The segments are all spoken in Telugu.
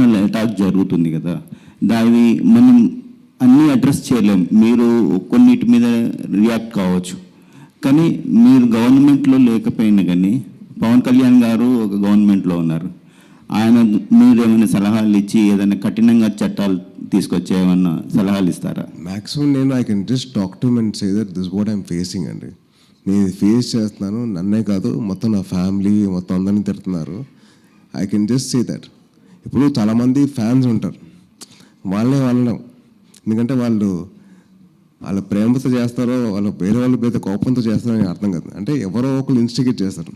పర్సనల్ అటాక్ జరుగుతుంది కదా. దాని మనం అన్నీ అడ్రస్ చేయలేం. మీరు కొన్నిటి మీద రియాక్ట్ కావచ్చు. కానీ మీరు గవర్నమెంట్లో లేకపోయినా కానీ పవన్ కళ్యాణ్ గారు ఒక గవర్నమెంట్లో ఉన్నారు. ఆయన మీరు ఏమైనా సలహాలు ఇచ్చి ఏదైనా కఠినంగా చట్టాలు తీసుకొచ్చే ఏమన్నా సలహాలు ఇస్తారా? మ్యాక్సిమం నేను I can just talk to and say that this what I'm facing అండి. నేను ఫేస్ చేస్తున్నాను నన్నే కాదు మొత్తం నా ఫ్యామిలీ మొత్తం అందరిని తిడుతున్నారు. I can just say that ఇప్పుడు చాలామంది ఫ్యాన్స్ ఉంటారు. వాళ్ళే వాళ్ళం ఎందుకంటే వాళ్ళు వాళ్ళ ప్రేమతో చేస్తారో వాళ్ళ వేరే వాళ్ళ మీద కోపంతో చేస్తారో అని అర్థం కాదు. అంటే ఎవరో ఒకరు ఇన్స్టిగేట్ చేస్తారు.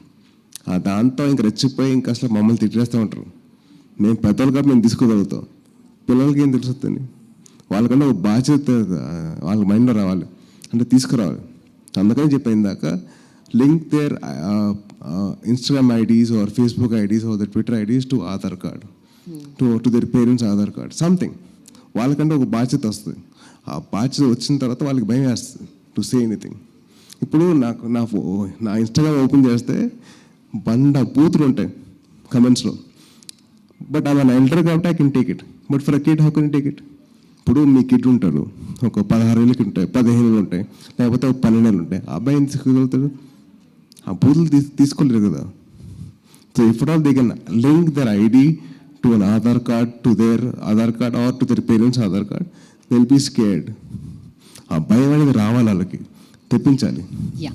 ఆ దాంతో ఇంక రెచ్చిపోయి ఇంకా అసలు మమ్మల్ని తిట్టేస్తూ ఉంటారు. మేము పెద్దవాళ్ళు కాబట్టి మేము తీసుకోగలుగుతాం పిల్లలకి ఏం తెలుస్తుంది వాళ్ళకంటే ఒక బాధ్యత వాళ్ళ మైండ్లో రావాలి. అంటే తీసుకురావాలి. అందుకని చెప్పిన దాకా link their Instagram IDs or Facebook IDs or the Twitter IDs to Aadhaar card. To to their parents Aadhaar card something వాళ్ళకంటే ఒక బాధ్యత వస్తుంది. ఆ బాధ్యత వచ్చిన తర్వాత వాళ్ళకి భయం వేస్తుంది టు సే ఎనీథింగ్ ఇప్పుడు నాకు నా ఫో నా ఇన్స్టాగ్రామ్ ఓపెన్ చేస్తే బండ బూతులు ఉంటాయి కమెంట్స్లో బట్ అలా ఎల్డర్ కాబట్టి I can take it but for a kid how can take it ఇప్పుడు మీ కిడ్ ఉంటారు. ఒక పదహారు ఏళ్ళకి ఉంటాయి పదిహేను ఏళ్ళు ఉంటాయి లేకపోతే ఒక పన్నెండు ఏళ్ళు ఉంటాయి. ఆ అబ్బాయి ఏం తీసుకోగలుగుతాడు ఆ బూతులు తీసు తీసుకోలేరు కదా. So if all they can link their ID to an Aadhaar card, to their Aadhaar card or to their parents' Aadhaar card, they'll be scared. ఆ భయం అనేది రావాలి వాళ్ళకి తెప్పించాలి యా